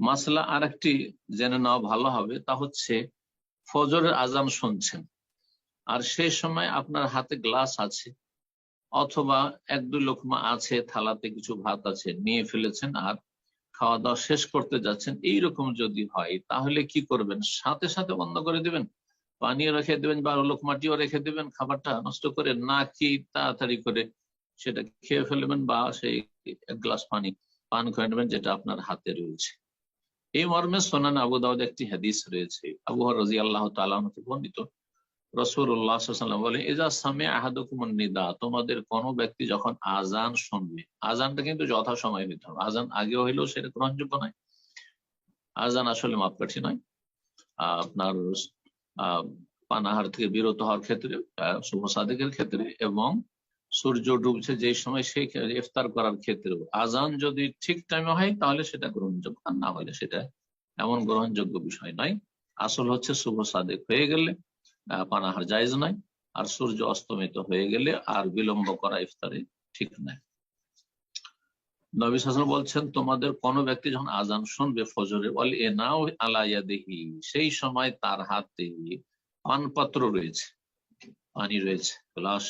মাসলা আর একটি জেনে নেওয়া ভালো হবে, তা হচ্ছে ফজরের আজান শুনছেন। আর সেই সময় আপনার হাতে গ্লাস আছে, অথবা এক দুই লোকমা আছে, থালাতে কিছু ভাত আছে, নিয়ে ফেলেছেন আর খাওয়া দাওয়া শেষ করতে যাচ্ছেন, এইরকম যদি হয়, তাহলে কি করবেন? সাথে সাথে বন্ধ করে দিবেন? পানিও রেখে দেবেন বা লোকমাটিও রেখে দেবেন, খাবারটা নষ্ট করে না কি তাড়াতাড়ি করে সেটা খেয়ে ফেলবেন বা সেই এক গ্লাস পানি পান করে নেবেন, যেটা আপনার হাতে রয়েছে। এই মর্মে সোনান আবু দাউদ একটি হাদিস রয়েছে। আবু রাজি আল্লাহ তালামকে বর্ণিত। বলে সামে নিদা তোমাদের কোনো ব্যক্তি যখন আজান শুনবে আজানটা কিন্তু যথা সময় নিতে হবে। আজান আগে হইলেও সেটা গ্রহণযোগ্য নয়। আজান আসলে মাপকাঠি নয়। আপনার পানাহার থেকে বিরত হওয়ার ক্ষেত্রে শুভ সাদেকের ক্ষেত্রে এবং সূর্য ডুবছে যে সময় সেই ইফতার করার ক্ষেত্রেও আজান যদি ঠিক টাইমে হয়, তাহলে সেটা গ্রহণযোগ্য, আর না হলে সেটা এমন গ্রহণযোগ্য বিষয় নয়। আসল হচ্ছে শুভ সাদেক হয়ে গেলে পানাহার জায়জ নয়। আর সূর্য অস্তমিত হয়ে গেলে আর বিলম্ব করা ইফতারে ঠিক নাই নবী হাসান বলছেন, তোমাদের কোনো ব্যক্তি যখন আজান শুনবে ফজরে বলে এ নাও আলাইয়া দেহি সেই সময় তার হাতে পানপাত্র রয়েছে, পানি রয়েছে, গ্লাস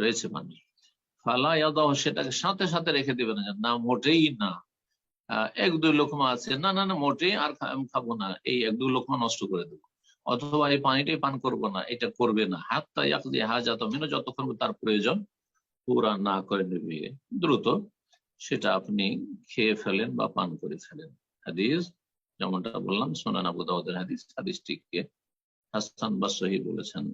রয়েছে পানি ফালা ইয়াদাহ, সেটাকে সাথে সাথে রেখে দেবে না। না, মোটেই না। এক দুই লোকমা আছে। না না না, মোটেই আর খাব না। এই এক দুই লোকমা নষ্ট করে দেবো। অথবা এই পানিটাই পান করব না। এটা করবে না। হাত তাক দিয়ে হাজাত মেনে যতক্ষণ তার প্রয়োজন পুরা না করে নেবে। দ্রুত সেটা আপনি খেয়ে ফেলেন বা পান করে ফেলেন। হাদিস, যেমনটা বললাম, সোনান আবু দাউদের হাদিস। হাদিসটিকে হাসান বা সহি বলেছেন।